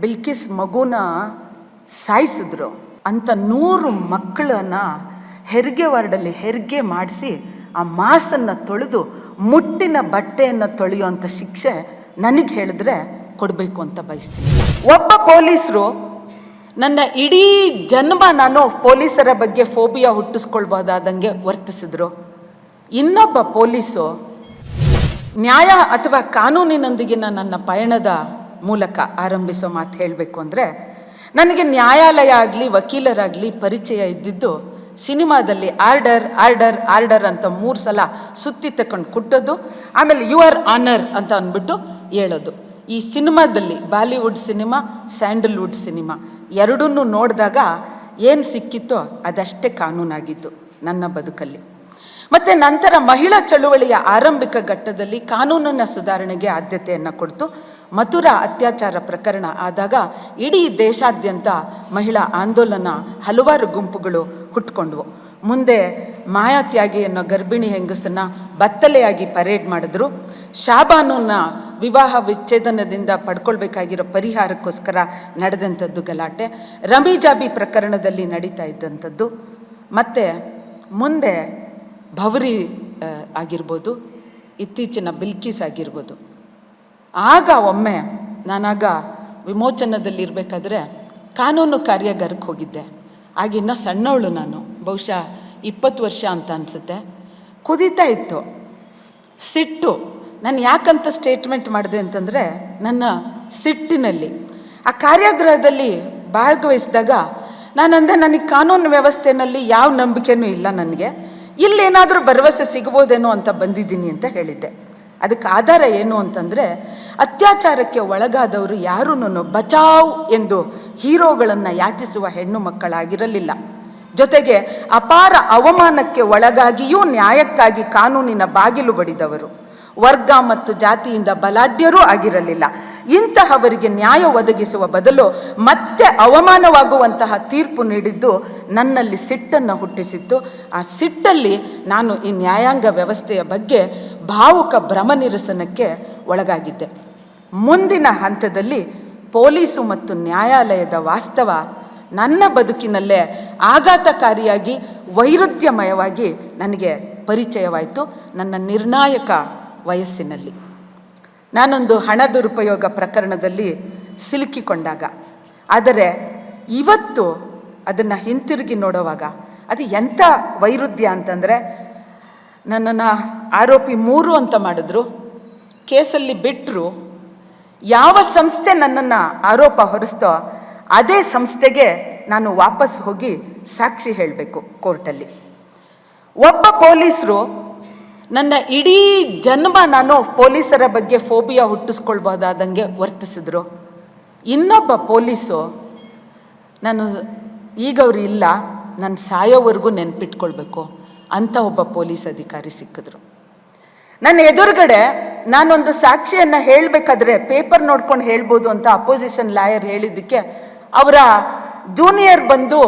ಬಿಲ್ಕಿಸ್ ಮಗುನ ಸಾಯಿಸಿದ್ರು. ಅಂತ ನೂರು ಮಕ್ಕಳನ್ನ ಹೆರಿಗೆ ವಾರ್ಡಲ್ಲಿ ಹೆರಿಗೆ ಮಾಡಿಸಿ ಆ ಮಾಸನ್ನು ತೊಳೆದು ಮುಟ್ಟಿನ ಬಟ್ಟೆಯನ್ನು ತೊಳೆಯುವಂಥ ಶಿಕ್ಷೆ ನನಗೆ ಹೇಳಿದ್ರೆ ಕೊಡಬೇಕು ಅಂತ ಬಯಸ್ತೀನಿ. ಒಬ್ಬ ಪೊಲೀಸರು, ನನ್ನ ಇಡೀ ಜನ್ಮ ನಾನು ಪೊಲೀಸರ ಬಗ್ಗೆ ಫೋಬಿಯಾ ಹುಟ್ಟಿಸ್ಕೊಳ್ಬೋದಾದಂಗೆ ವರ್ತಿಸಿದ್ರು. ಇನ್ನೊಬ್ಬ ಪೊಲೀಸು, ನ್ಯಾಯ ಅಥವಾ ಕಾನೂನಿನೊಂದಿಗಿನ ನನ್ನ ಪಯಣದ ಮೂಲಕ ಆರಂಭಿಸೋ ಮಾತು ಹೇಳಬೇಕು ಅಂದರೆ, ನನಗೆ ನ್ಯಾಯಾಲಯ ಆಗಲಿ, ವಕೀಲರಾಗಲಿ ಪರಿಚಯ ಇದ್ದಿದ್ದು ಸಿನಿಮಾದಲ್ಲಿ ಆರ್ಡರ್ ಆರ್ಡರ್ ಆರ್ಡರ್ ಅಂತ ಮೂರು ಸಲ ಸುತ್ತಿ ತಕೊಂಡು ಕುಟ್ಟೋದು, ಆಮೇಲೆ ಯು ಆರ್ ಆನರ್ ಅಂತ ಅಂದ್ಬಿಟ್ಟು ಹೇಳೋದು. ಈ ಸಿನಿಮಾದಲ್ಲಿ ಬಾಲಿವುಡ್ ಸಿನಿಮಾ, ಸ್ಯಾಂಡಲ್ವುಡ್ ಸಿನಿಮಾ ಎರಡನ್ನೂ ನೋಡಿದಾಗ ಏನು ಸಿಕ್ಕಿತ್ತೋ ಅದಷ್ಟೇ ಕಾನೂನಾಗಿತ್ತು ನನ್ನ ಬದುಕಲ್ಲಿ. ಮತ್ತು ನಂತರ ಮಹಿಳಾ ಚಳುವಳಿಯ ಆರಂಭಿಕ ಘಟ್ಟದಲ್ಲಿ ಕಾನೂನಿನ ಸುಧಾರಣೆಗೆ ಆದ್ಯತೆಯನ್ನು ಕೊಡ್ತು. ಮಥುರಾ ಅತ್ಯಾಚಾರ ಪ್ರಕರಣ ಆದಾಗ ಇಡೀ ದೇಶಾದ್ಯಂತ ಮಹಿಳಾ ಆಂದೋಲನ ಹಲವಾರು ಗುಂಪುಗಳು ಹುಟ್ಕೊಂಡ್ವು. ಮುಂದೆ ಮಾಯಾತ್ಯಾಗಿ ಅನ್ನೋ ಗರ್ಭಿಣಿ ಹೆಂಗಸನ್ನು ಬತ್ತಲೆಯಾಗಿ ಪರೇಡ್ ಮಾಡಿದ್ರು. ಶಾಬಾನುನ ವಿವಾಹ ವಿಚ್ಛೇದನದಿಂದ ಪಡ್ಕೊಳ್ಬೇಕಾಗಿರೋ ಪರಿಹಾರಕ್ಕೋಸ್ಕರ ನಡೆದಂಥದ್ದು ಗಲಾಟೆ. ರಮೀಜಾಬಿ ಪ್ರಕರಣದಲ್ಲಿ ನಡೀತಾ ಇದ್ದಂಥದ್ದು. ಮತ್ತು ಮುಂದೆ ಭವರಿ ಆಗಿರ್ಬೋದು, ಇತ್ತೀಚಿನ ಬಿಲ್ಕಿಸ್ ಆಗಿರ್ಬೋದು. ಆಗ ಒಮ್ಮೆ ನಾನಾಗ ವಿಮೋಚನದಲ್ಲಿರಬೇಕಾದ್ರೆ ಕಾನೂನು ಕಾರ್ಯಾಗಾರಕ್ಕೆ ಹೋಗಿದ್ದೆ. ಆಗಿನ್ನ ಸಣ್ಣವಳು ನಾನು, ಬಹುಶಃ ಇಪ್ಪತ್ತು ವರ್ಷ ಅಂತ ಅನಿಸುತ್ತೆ. ಕುದೀತಾ ಇತ್ತು. ಸಿಟ್ಟು, ನಾನು ಯಾಕಂತ ಸ್ಟೇಟ್ಮೆಂಟ್ ಮಾಡಿದೆ ಅಂತಂದರೆ ನನ್ನ ಸಿಟ್ಟಿನಲ್ಲಿ. ಆ ಕಾರ್ಯಾಗೃಹದಲ್ಲಿ ಭಾಗವಹಿಸಿದಾಗ ನಾನಂದೆ ನನಗೆ ಕಾನೂನು ವ್ಯವಸ್ಥೆಯಲ್ಲಿ ಯಾವ ನಂಬಿಕೆನೂ ಇಲ್ಲ ನನಗೆ. ಇಲ್ಲೇನಾದರೂ ಭರವಸೆ ಸಿಗ್ಬೋದೇನೋ ಅಂತ ಬಂದಿದ್ದೀನಿ ಅಂತ ಹೇಳಿದ್ದೆ. ಅದಕ್ಕೆ ಆಧಾರ ಏನು ಅಂತಂದರೆ ಅತ್ಯಾಚಾರಕ್ಕೆ ಒಳಗಾದವರು ಯಾರೂ ಬಚಾವ್ ಎಂದು ಹೀರೋಗಳನ್ನು ಯಾಚಿಸುವ ಹೆಣ್ಣು ಮಕ್ಕಳಾಗಿರಲಿಲ್ಲ. ಜೊತೆಗೆ ಅಪಾರ ಅವಮಾನಕ್ಕೆ ಒಳಗಾಗಿಯೂ ನ್ಯಾಯಕ್ಕಾಗಿ ಕಾನೂನಿನ ಬಾಗಿಲು ಬಡಿದವರು. ವರ್ಗ ಮತ್ತು ಜಾತಿಯಿಂದ ಬಲಾಢ್ಯರೂ ಆಗಿರಲಿಲ್ಲ. ಇಂತಹವರಿಗೆ ನ್ಯಾಯ ಒದಗಿಸುವ ಬದಲು ಮತ್ತೆ ಅವಮಾನವಾಗುವಂತಹ ತೀರ್ಪು ನೀಡಿದ್ದು ನನ್ನಲ್ಲಿ ಸಿಟ್ಟನ್ನು ಹುಟ್ಟಿಸಿತ್ತು. ಆ ಸಿಟ್ಟಲ್ಲಿ ನಾನು ಈ ನ್ಯಾಯಾಂಗ ವ್ಯವಸ್ಥೆಯ ಬಗ್ಗೆ ಭಾವುಕ ಭ್ರಮ ನಿರಸನಕ್ಕೆ ಒಳಗಾಗಿದ್ದೆ. ಮುಂದಿನ ಹಂತದಲ್ಲಿ ಪೊಲೀಸು ಮತ್ತು ನ್ಯಾಯಾಲಯದ ವಾಸ್ತವ ನನ್ನ ಬದುಕಿನಲ್ಲೇ ಆಘಾತಕಾರಿಯಾಗಿ ವೈರುಧ್ಯಮಯವಾಗಿ ನನಗೆ ಪರಿಚಯವಾಯಿತು. ನನ್ನ ನಿರ್ಣಾಯಕ ವಯಸ್ಸಿನಲ್ಲಿ. ನಾನೊಂದು ಹಣ ದುರುಪಯೋಗ ಪ್ರಕರಣದಲ್ಲಿ ಸಿಲುಕಿಕೊಂಡಾಗ. ಆದರೆ ಇವತ್ತು ಅದನ್ನು ಹಿಂತಿರುಗಿ ನೋಡುವಾಗ ಅದು ಎಂಥ ವೈರುಧ್ಯ ಅಂತಂದರೆ ನನ್ನನ್ನು ಆರೋಪಿ ಮೂರು ಅಂತ ಮಾಡಿದ್ರು. ಕೇಸಲ್ಲಿ ಬಿಟ್ಟರು ಯಾವ ಸಂಸ್ಥೆ ನನ್ನನ್ನು ಆರೋಪ ಹೊರಿಸ್ತೋ ಅದೇ ಸಂಸ್ಥೆಗೆ ನಾನು ವಾಪಸ್ ಹೋಗಿ ಸಾಕ್ಷಿ ಹೇಳಬೇಕು ಕೋರ್ಟಲ್ಲಿ. ಒಬ್ಬ ಪೊಲೀಸರು ನನ್ನ ಇಡೀ ಜನ್ಮ ನಾನು ಪೊಲೀಸರ ಬಗ್ಗೆ ಫೋಬಿಯಾ ಹುಟ್ಟಿಸ್ಕೊಳ್ಬೋದಾದಂಗೆ ವರ್ತಿಸಿದ್ರು. ಇನ್ನೊಬ್ಬ ಪೊಲೀಸು, ನಾನು ಈಗ ಅವ್ರು ಇಲ್ಲ, ನಾನು ಸಾಯೋವರೆಗೂ ನೆನ್ಪಿಟ್ಕೊಳ್ಬೇಕು ಅಂತ ಒಬ್ಬ ಪೊಲೀಸ್ ಅಧಿಕಾರಿ ಸಿಕ್ಕಿದ್ರು. ನನ್ನ ಎದುರುಗಡೆ ನಾನೊಂದು ಸಾಕ್ಷಿಯನ್ನು ಹೇಳಬೇಕಾದ್ರೆ ಪೇಪರ್ ನೋಡ್ಕೊಂಡು ಹೇಳ್ಬೋದು ಅಂತ ಅಪೋಸಿಷನ್ ಲಾಯರ್ ಹೇಳಿದ್ದಕ್ಕೆ ಅವರ ಜೂನಿಯರ್ ಬಂದು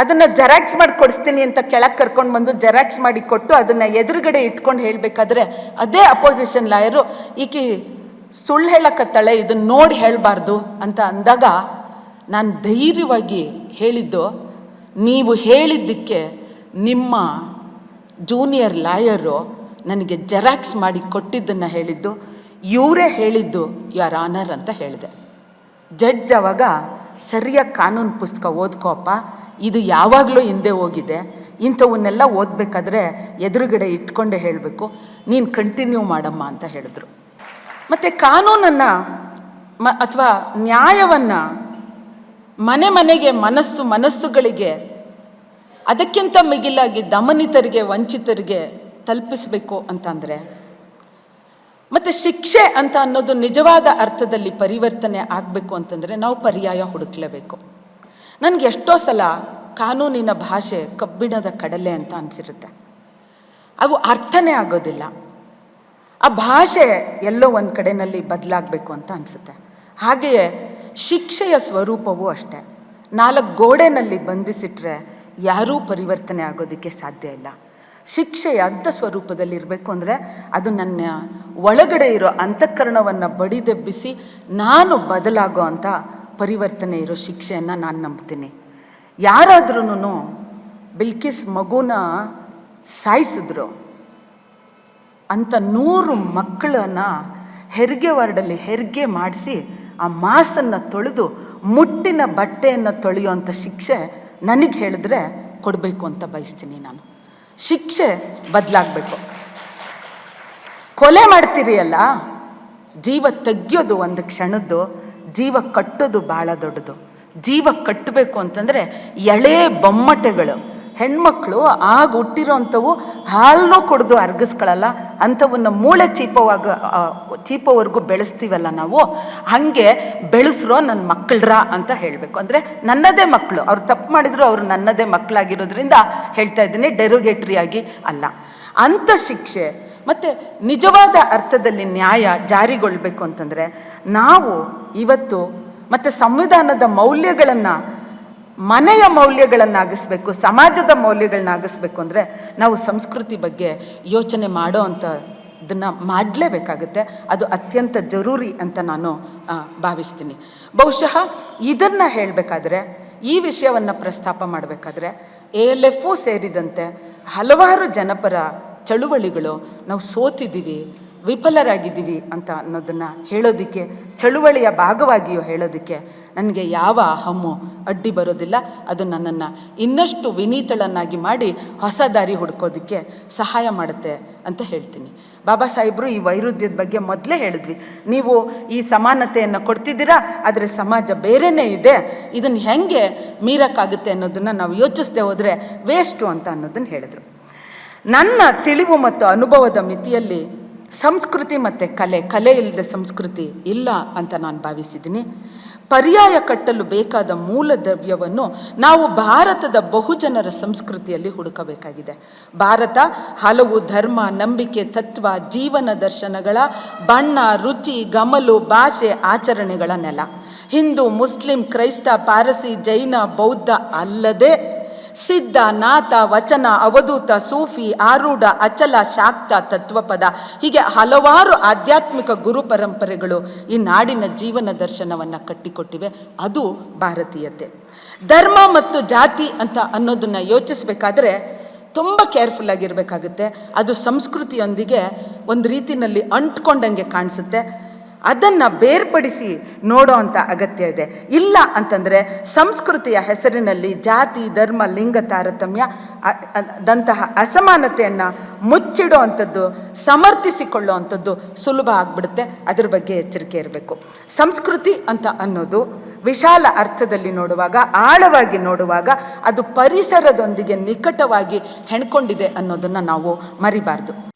ಅದನ್ನು ಜೆರಾಕ್ಸ್ ಮಾಡಿ ಕೊಡಿಸ್ತೀನಿ ಅಂತ ಕೆಳಗೆ ಕರ್ಕೊಂಡು ಬಂದು ಜೆರಾಕ್ಸ್ ಮಾಡಿ ಕೊಟ್ಟು ಅದನ್ನು ಎದುರುಗಡೆ ಇಟ್ಕೊಂಡು ಹೇಳಬೇಕಾದ್ರೆ ಅದೇ ಅಪೋಸಿಷನ್ ಲಾಯರು ಈಕಿ ಸುಳ್ಳು ಹೇಳಕತ್ತಾಳೆ ಇದನ್ನು ನೋಡಿ ಹೇಳಬಾರ್ದು ಅಂತ ಅಂದಾಗ ನಾನು ಧೈರ್ಯವಾಗಿ ಹೇಳಿದ್ದು, ನೀವು ಹೇಳಿದ್ದಕ್ಕೆ ನಿಮ್ಮ ಜೂನಿಯರ್ ಲಾಯರು ನನಗೆ ಜೆರಾಕ್ಸ್ ಮಾಡಿ ಕೊಟ್ಟಿದ್ದನ್ನು ಹೇಳಿದ್ದು, ಇವರೇ ಹೇಳಿದ್ದು ಯಾರ್ ಆನರ್ ಅಂತ ಹೇಳಿದೆ. ಜಡ್ಜ್ ಅವಾಗ, ಸರಿಯಾಗಿ ಕಾನೂನು ಪುಸ್ತಕ ಓದ್ಕೋಪ್ಪ ಇದು ಯಾವಾಗಲೂ ಹಿಂದೆ ಹೋಗಿದೆ. ಇಂಥವನ್ನೆಲ್ಲ ಓದಬೇಕಾದ್ರೆ ಎದುರುಗಡೆ ಇಟ್ಕೊಂಡೆ ಹೇಳಬೇಕು. ನೀನು ಕಂಟಿನ್ಯೂ ಮಾಡಮ್ಮ ಅಂತ ಹೇಳಿದ್ರು. ಮತ್ತು ಕಾನೂನನ್ನು ಮ, ಅಥವಾ ನ್ಯಾಯವನ್ನು ಮನೆ ಮನೆಗೆ ಮನಸ್ಸು ಮನಸ್ಸುಗಳಿಗೆ ಅದಕ್ಕಿಂತ ಮಿಗಿಲಾಗಿ ದಮನಿತರಿಗೆ, ವಂಚಿತರಿಗೆ ತಲುಪಿಸಬೇಕು ಅಂತಂದರೆ ಮತ್ತು ಶಿಕ್ಷೆ ಅಂತ ಅನ್ನೋದು ನಿಜವಾದ ಅರ್ಥದಲ್ಲಿ ಪರಿವರ್ತನೆ ಆಗಬೇಕು ಅಂತಂದರೆ ನಾವು ಪರ್ಯಾಯ ಹುಡುಕ್ಲೇಬೇಕು. ನನಗೆ ಎಷ್ಟೋ ಸಲ ಕಾನೂನಿನ ಭಾಷೆ ಕಬ್ಬಿಣದ ಕಡಲೆ ಅಂತ ಅನಿಸಿರುತ್ತೆ. ಅವು ಅರ್ಥನೇ ಆಗೋದಿಲ್ಲ. ಆ ಭಾಷೆ ಎಲ್ಲೋ ಒಂದು ಕಡೆಯಲ್ಲಿ ಬದಲಾಗಬೇಕು ಅಂತ ಅನಿಸುತ್ತೆ. ಹಾಗೆಯೇ ಶಿಕ್ಷೆಯ ಸ್ವರೂಪವೂ ಅಷ್ಟೇ. ನಾಲ್ಕು ಗೋಡೆನಲ್ಲಿ ಬಂಧಿಸಿಟ್ರೆ ಯಾರೂ ಪರಿವರ್ತನೆ ಆಗೋದಕ್ಕೆ ಸಾಧ್ಯ ಇಲ್ಲ. ಶಿಕ್ಷೆಯ ಅಂಥ ಸ್ವರೂಪದಲ್ಲಿ ಇರಬೇಕು ಅಂದರೆ ಅದು ನನ್ನ ಒಳಗಡೆ ಇರೋ ಅಂತಃಕರಣವನ್ನು ಬಡಿದೆಬ್ಬಿಸಿ ನಾನು ಬದಲಾಗೋ ಅಂಥ ಪರಿವರ್ತನೆ ಇರೋ ಶಿಕ್ಷೆಯನ್ನು ನಾನು ನಂಬ್ತೀನಿ. ಯಾರಾದ್ರೂ ಬಿಲ್ಕಿಸ್ ಮಗುನ ಸಾಯಿಸಿದ್ರು. ಅಂಥ ನೂರು ಮಕ್ಕಳನ್ನ ಹೆರಿಗೆ ವಾರ್ಡಲ್ಲಿ ಹೆರಿಗೆ ಮಾಡಿಸಿ ಆ ಮಾಸನ್ನು ತೊಳೆದು ಮುಟ್ಟಿನ ಬಟ್ಟೆಯನ್ನು ತೊಳೆಯುವಂಥ ಶಿಕ್ಷೆ ನನಗೆ ಹೇಳಿದ್ರೆ ಕೊಡಬೇಕು ಅಂತ ಬಯಸ್ತೀನಿ ನಾನು. ಶಿಕ್ಷೆ ಬದಲಾಗಬೇಕು. ಕೊಲೆ ಮಾಡ್ತೀರಿ ಅಲ್ಲ, ಜೀವ ತೆಗ್ಯೋದು ಒಂದು ಕ್ಷಣದ್ದು ಜೀವ ಕಟ್ಟೋದು ಭಾಳ ದೊಡ್ಡದು. ಜೀವ ಕಟ್ಟಬೇಕು ಅಂತಂದರೆ ಎಳೆ ಬೊಮ್ಮಟೆಗಳು. ಹೆಣ್ಮಕ್ಳು ಆಗ ಹುಟ್ಟಿರೋಂಥವು ಹಾಲನ್ನು ಕೊಡ್ದು ಅರ್ಗಿಸ್ಕೊಳ್ಳಲ್ಲ ಅಂಥವನ್ನ ಮೂಳೆ ಚೀಪವಾಗ ಚೀಪವರೆಗೂ ಬೆಳೆಸ್ತೀವಲ್ಲ ನಾವು, ಹಾಗೆ ಬೆಳೆಸ್ರೋ ನನ್ನ ಮಕ್ಕಳ್ರ ಅಂತ ಹೇಳಬೇಕು. ಅಂದರೆ ನನ್ನದೇ ಮಕ್ಕಳು ಅವ್ರು ತಪ್ಪು ಮಾಡಿದ್ರು ಅವರು ನನ್ನದೇ ಮಕ್ಕಳಾಗಿರೋದ್ರಿಂದ ಹೇಳ್ತಾ ಇದ್ದೀನಿ ಡೆರೋಗೇಟ್ರಿ ಆಗಿ ಅಲ್ಲ. ಅಂಥ ಶಿಕ್ಷೆ ಮತ್ತು ನಿಜವಾದ ಅರ್ಥದಲ್ಲಿ ನ್ಯಾಯ ಜಾರಿಗೊಳ್ಬೇಕು ಅಂತಂದರೆ ನಾವು ಇವತ್ತು ಮತ್ತು ಸಂವಿಧಾನದ ಮೌಲ್ಯಗಳನ್ನು, ಮನೆಯ ಮೌಲ್ಯಗಳನ್ನಾಗಿಸ್ಬೇಕು, ಸಮಾಜದ ಮೌಲ್ಯಗಳನ್ನಾಗಿಸ್ಬೇಕು ಅಂದರೆ ನಾವು ಸಂಸ್ಕೃತಿ ಬಗ್ಗೆ ಯೋಚನೆ ಮಾಡೋ ಅಂಥದ್ದನ್ನು ಮಾಡಲೇಬೇಕಾಗುತ್ತೆ. ಅದು ಅತ್ಯಂತ ಜರೂರಿ ಅಂತ ನಾನು ಭಾವಿಸ್ತೀನಿ. ಬಹುಶಃ ಇದನ್ನು ಹೇಳಬೇಕಾದ್ರೆ, ಈ ವಿಷಯವನ್ನು ಪ್ರಸ್ತಾಪ ಮಾಡಬೇಕಾದ್ರೆ, ಎ ಎಲ್ ಎಫ್ ಸೇರಿದಂತೆ ಹಲವಾರು ಜನಪರ ಚಳುವಳಿಗಳು ನಾವು ಸೋತಿದ್ದೀವಿ, ವಿಫಲರಾಗಿದ್ದೀವಿ ಅಂತ ಅನ್ನೋದನ್ನು ಹೇಳೋದಕ್ಕೆ, ಚಳುವಳಿಯ ಭಾಗವಾಗಿಯೂ ಹೇಳೋದಕ್ಕೆ ನನಗೆ ಯಾವ ಹಮ್ಮು ಅಡ್ಡಿ ಬರೋದಿಲ್ಲ. ಅದು ನನ್ನನ್ನು ಇನ್ನಷ್ಟು ವಿನೀತಳನ್ನಾಗಿ ಮಾಡಿ ಹೊಸ ದಾರಿ ಹುಡ್ಕೋದಕ್ಕೆ ಸಹಾಯ ಮಾಡುತ್ತೆ ಅಂತ ಹೇಳ್ತೀನಿ. ಬಾಬಾ ಸಾಹೇಬರು ಈ ವೈರುಧ್ಯದ ಬಗ್ಗೆ ಮೊದಲೇ ಹೇಳಿದ್ವಿ. ನೀವು ಈ ಸಮಾನತೆಯನ್ನು ಕೊಡ್ತಿದ್ದೀರಾ? ಆದರೆ ಸಮಾಜ ಬೇರೆಯೇ ಇದೆ. ಇದನ್ನು ಹೆಂಗೆ ಮೀರಕ್ಕಾಗುತ್ತೆ ಅನ್ನೋದನ್ನು ನಾವು ಯೋಚಿಸದೆ ಹೋದರೆ ವೇಸ್ಟು ಅಂತ ಅನ್ನೋದನ್ನು ಹೇಳಿದ್ರು. ನನ್ನ ತಿಳಿವು ಮತ್ತು ಅನುಭವದ ಮಿತಿಯಲ್ಲಿ ಸಂಸ್ಕೃತಿ ಮತ್ತು ಕಲೆ ಕಲೆ ಇಲ್ಲದೆ ಸಂಸ್ಕೃತಿ ಇಲ್ಲ ಅಂತ ನಾನು ಭಾವಿಸಿದ್ದೀನಿ. ಪರ್ಯಾಯ ಕಟ್ಟಲು ಬೇಕಾದ ಮೂಲ ದ್ರವ್ಯವನ್ನು ನಾವು ಭಾರತದ ಬಹುಜನರ ಸಂಸ್ಕೃತಿಯಲ್ಲಿ ಹುಡುಕಬೇಕಾಗಿದೆ. ಭಾರತ ಹಲವು ಧರ್ಮ, ನಂಬಿಕೆ, ತತ್ವ, ಜೀವನ ದರ್ಶನಗಳ, ಬಣ್ಣ, ರುಚಿ, ಗಮಲು, ಭಾಷೆ ಆಚರಣೆಗಳ ನೆಲ. ಹಿಂದೂ, ಮುಸ್ಲಿಂ, ಕ್ರೈಸ್ತ, ಪಾರಸಿ, ಜೈನ, ಬೌದ್ಧ ಅಲ್ಲದೆ ಸಿದ್ಧ, ನಾಥ, ವಚನ, ಅವಧೂತ, ಸೂಫಿ, ಆರೂಢ, ಅಚಲ, ಶಾಕ್ತ, ತತ್ವಪದ. ಹೀಗೆ ಹಲವಾರು ಆಧ್ಯಾತ್ಮಿಕ ಗುರು ಪರಂಪರೆಗಳು ಈ ನಾಡಿನ ಜೀವನ ದರ್ಶನವನ್ನು ಕಟ್ಟಿಕೊಟ್ಟಿವೆ. ಅದು ಭಾರತೀಯತೆ. ಧರ್ಮ ಮತ್ತು ಜಾತಿ ಅಂತ ಅನ್ನೋದನ್ನು ಯೋಚಿಸಬೇಕಾದ್ರೆ ತುಂಬ ಕೇರ್ಫುಲ್ ಆಗಿರಬೇಕಾಗುತ್ತೆ. ಅದು ಸಂಸ್ಕೃತಿಯೊಂದಿಗೆ ಒಂದು ರೀತಿಯಲ್ಲಿ ಅಂಟ್ಕೊಂಡಂಗೆ ಕಾಣಿಸುತ್ತೆ. ಅದನ್ನು ಬೇರ್ಪಡಿಸಿ ನೋಡೋ ಅಂಥ ಅಗತ್ಯ ಇದೆ. ಇಲ್ಲ ಅಂತಂದರೆ ಸಂಸ್ಕೃತಿಯ ಹೆಸರಿನಲ್ಲಿ ಜಾತಿ, ಧರ್ಮ, ಲಿಂಗ, ತಾರತಮ್ಯ ದಂತಹ ಅಸಮಾನತೆಯನ್ನು ಮುಚ್ಚಿಡೋ ಅಂಥದ್ದು, ಸಮರ್ಥಿಸಿಕೊಳ್ಳೋ ಅಂಥದ್ದು ಸುಲಭ ಆಗಿಬಿಡುತ್ತೆ. ಅದ್ರ ಬಗ್ಗೆ ಎಚ್ಚರಿಕೆ ಇರಬೇಕು. ಸಂಸ್ಕೃತಿ ಅಂತ ಅನ್ನೋದು ವಿಶಾಲ ಅರ್ಥದಲ್ಲಿ ನೋಡುವಾಗ, ಆಳವಾಗಿ ನೋಡುವಾಗ ಅದು ಪರಿಸರದೊಂದಿಗೆ ನಿಕಟವಾಗಿ ಹೆಣ್ಕೊಂಡಿದೆ ಅನ್ನೋದನ್ನು ನಾವು ಮರಿಬಾರ್ದು.